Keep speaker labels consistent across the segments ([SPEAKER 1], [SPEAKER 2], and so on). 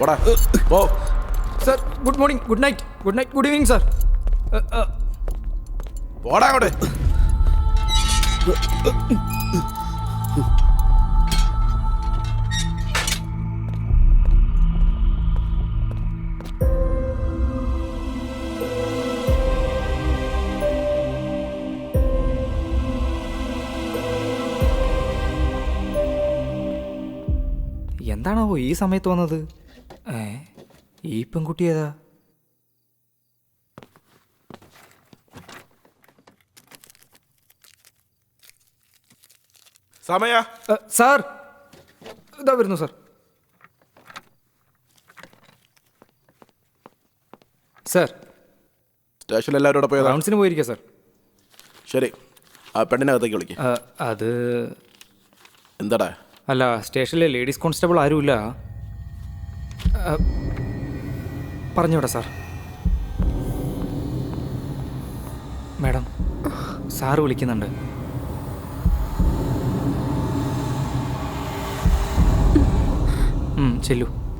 [SPEAKER 1] പോടാ പോ
[SPEAKER 2] sir good morning good night good night good evening sir
[SPEAKER 1] പോടാ അങ്ങോട്ട്
[SPEAKER 2] എന്താണാവോ ഈ സമയത്ത് വന്നത് ഏ ഈ പെൺകുട്ടി ഏതാ?
[SPEAKER 1] സമയ.
[SPEAKER 2] സാർ. ഇതാ വരുന്നു സാർ. സാർ.
[SPEAKER 1] സ്റ്റേഷനിൽ എല്ലാവരും കൂടെ പോയതാ?
[SPEAKER 2] റൗണ്ട്സിന് പോയിരിക്കുക സാർ.
[SPEAKER 1] ശരി. ആ പെണ്ണിനകത്തേക്ക് വിളിക്ക്.
[SPEAKER 2] ഏ, അത്
[SPEAKER 1] എന്താടാ?
[SPEAKER 2] അല്ല സ്റ്റേഷനിലെ ലേഡീസ് കോൺസ്റ്റബിൾ ആരുമില്ല. ഏ, പറഞ്ഞോട്ടെ സാർ. മാഡം സാറ് വിളിക്കുന്നുണ്ട്. ചെല്ലു.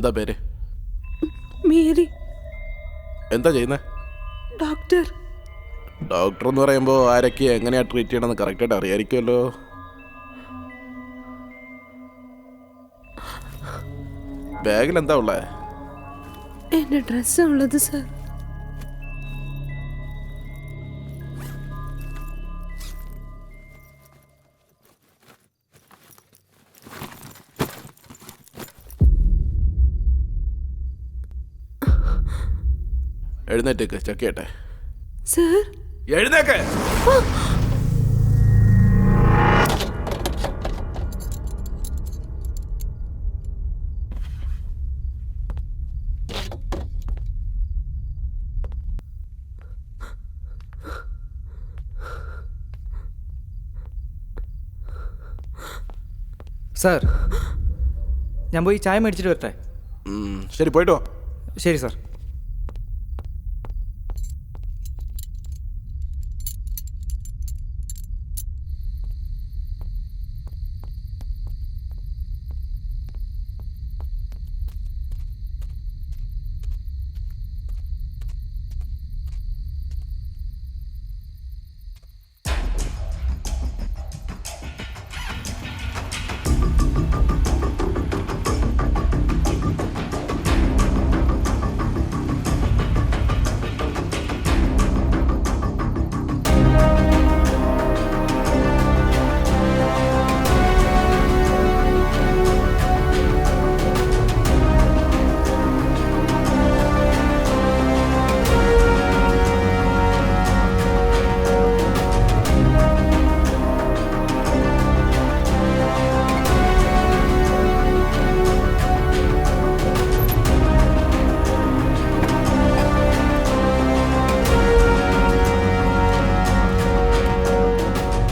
[SPEAKER 1] എന്താ പേര്?
[SPEAKER 3] മേരി.
[SPEAKER 1] എന്താ ചെയ്യുന്നേ?
[SPEAKER 3] ഡോക്ടർ.
[SPEAKER 1] ഡോക്ടർ എന്ന് പറയുമ്പോൾ ആരൊക്കെ എങ്ങനെയാ ട്രീറ്റ് ചെയ്യണമെന്ന് കറക്റ്റായിട്ട് അറിയായിരിക്കുമല്ലോ ബാഗിൽ എന്താ ഉള്ളേ?
[SPEAKER 3] എന്റെ ഡ്രസ്സാ ഉള്ളത് സർ
[SPEAKER 1] എഴുന്നേറ്റേക്ക് ചെക്ക് ചെയ്യട്ടെ
[SPEAKER 3] സർ.
[SPEAKER 1] എഴുന്നേക്ക്!
[SPEAKER 2] സാർ ഞാൻ പോയി ചായ മേടിച്ചിട്ട് വരട്ടെ.
[SPEAKER 1] ശരി പോയിട്ടോ വാ.
[SPEAKER 2] ശരി സാർ.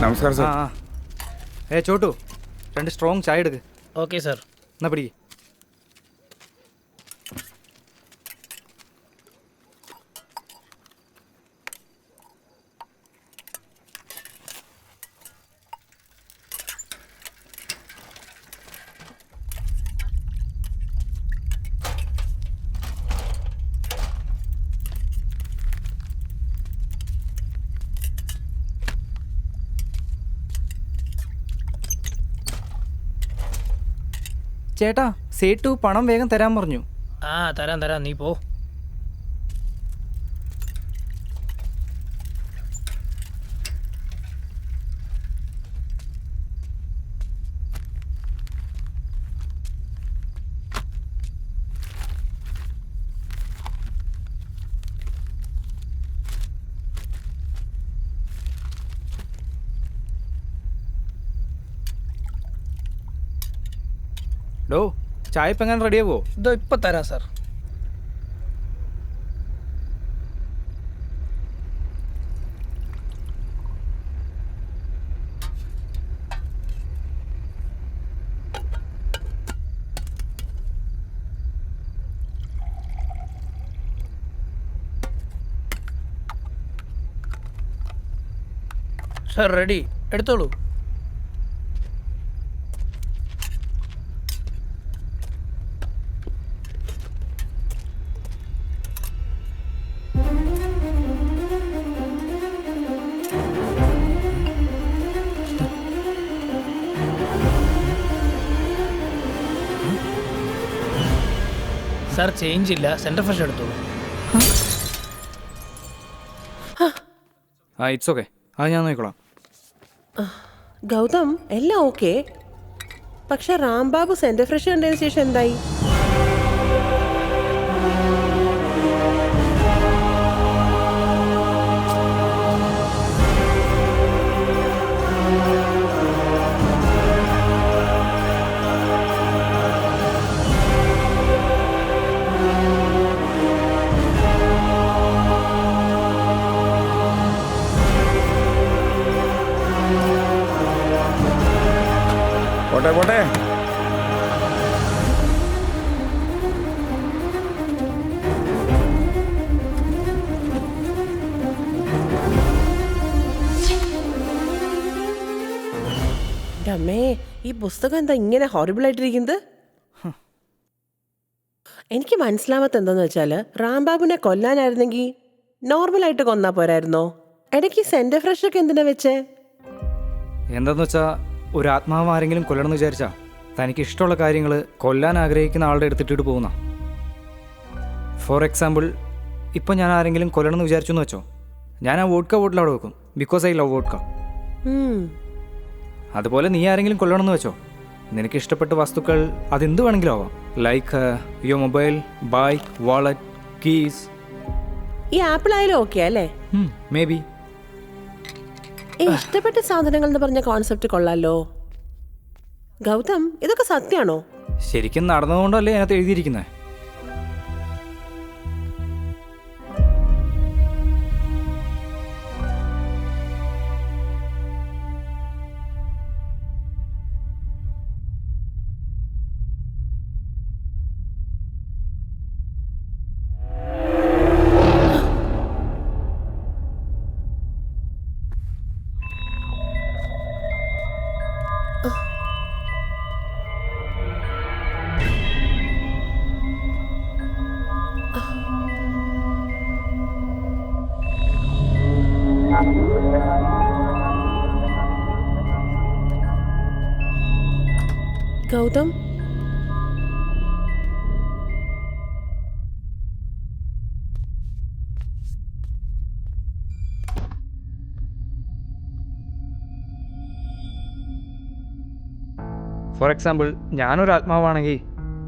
[SPEAKER 4] നമസ്കാരം സാർ
[SPEAKER 2] ഏ ചോട്ടു രണ്ട് സ്ട്രോങ് ചായ എടുക്ക്.
[SPEAKER 5] ഓക്കെ സാർ
[SPEAKER 2] എന്നാ പിടിക്ക്. ചേട്ടാ സേട്ടു പണം വേഗം തരാൻ പറഞ്ഞു.
[SPEAKER 5] ആ തരാം തരാം. നീ പോ.
[SPEAKER 2] ഡോ ചായ ഇപ്പം എങ്ങനെ റെഡിയാവോ?
[SPEAKER 5] ഇതോ ഇപ്പം തരാം സാർ. Sir ready. എടുത്തോളൂ. സാർ ചേഞ്ച് ഇല്ല. സെന്റർ ഫ്രഷ് എടുത്തോളൂ
[SPEAKER 2] ആ ഇറ്റ്സ് ഓക്കെ അത് ഞാൻ നോക്കിക്കോളാം.
[SPEAKER 4] ഗൗതം എല്ലാം ഓക്കെ പക്ഷെ റാംബാബു സെന്റർ ഫ്രഷ് കണ്ടതിന് ശേഷം എന്തായി? അമ്മേ ഈ പുസ്തകം എന്താ ഇങ്ങനെ ഹോറിബിളായിട്ടിരിക്കുന്നത് എനിക്ക് മനസ്സിലാവാത്ത എന്താന്ന് വെച്ചാൽ റാംബാബുനെ കൊല്ലാനായിരുന്നെങ്കിൽ നോർമലായിട്ട് കൊന്നാ പോരായിരുന്നോ? ഇടയ്ക്ക് സെന്റർ ഫ്രഷ് ഒക്കെ എന്തിനാ വെച്ചേ?
[SPEAKER 2] എന്താന്ന് വെച്ചാ ഒരു ആത്മാവ് ആരെങ്കിലും കൊല്ലണമെന്ന് വിചാരിച്ചാ തനിക്ക് ഇഷ്ടമുള്ള കാര്യങ്ങൾ കൊല്ലാൻ ആഗ്രഹിക്കുന്ന ആളുടെ എടുത്തിട്ടിട്ട് പോകുന്ന. ഫോർ എക്സാമ്പിൾ ഇപ്പം ഞാൻ ആരെങ്കിലും കൊല്ലണമെന്ന് വിചാരിച്ചു എന്ന് വെച്ചോ? ഞാൻ ആ വോഡ്ക ബോട്ടിൽ അവിടെ വെക്കും. Because I love
[SPEAKER 4] vodka.
[SPEAKER 2] അതുപോലെ നീ ആരെങ്കിലും കൊല്ലണമെന്ന് വെച്ചോ. നിനക്ക് ഇഷ്ടപ്പെട്ട വസ്തുക്കൾ അതെന്ത് വേണമെങ്കിലും ആവാം like your mobile bike wallet keys
[SPEAKER 4] ഈ ആപ്പിൾ ആയാലും ഓക്കെ അല്ലേ?
[SPEAKER 2] മേ ബി
[SPEAKER 4] ഇഷ്ടപ്പെട്ട സാധനങ്ങൾ എന്ന് പറഞ്ഞ കോൺസെപ്റ്റ് കൊള്ളാലോ. ഗൗതം ഇതൊക്കെ സത്യാണോ
[SPEAKER 2] ശരിക്കും നടന്നതുകൊണ്ടല്ലേ അതിനകത്ത് എഴുതിയിരിക്കുന്നത്
[SPEAKER 4] ഗൗതം?
[SPEAKER 2] ഫോർ എക്സാമ്പിൾ ഞാനൊരു ആത്മാവാണെങ്കിൽ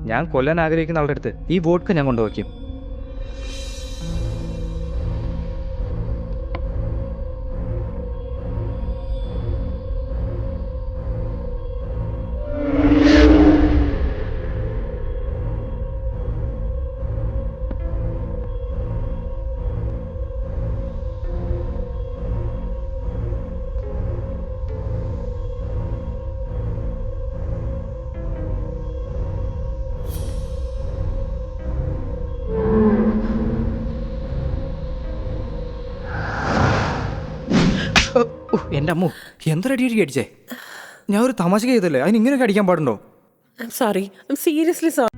[SPEAKER 2] ഞാൻ കൊല്ലാൻ ആഗ്രഹിക്കുന്ന ആളുടെ അടുത്ത് ഈ വോട്ട് ഞാൻ കൊണ്ടുവയ്ക്കും. എന്റെ അമ്മു. എന്തൊരടി അടി അടിച്ചേ ഞാൻ ഒരു തമാശ ചെയ്തല്ലേ അതിന് ഇങ്ങനെയൊക്കെ അടിക്കാൻ പാടുണ്ടോ?
[SPEAKER 4] Sorry seriously sorry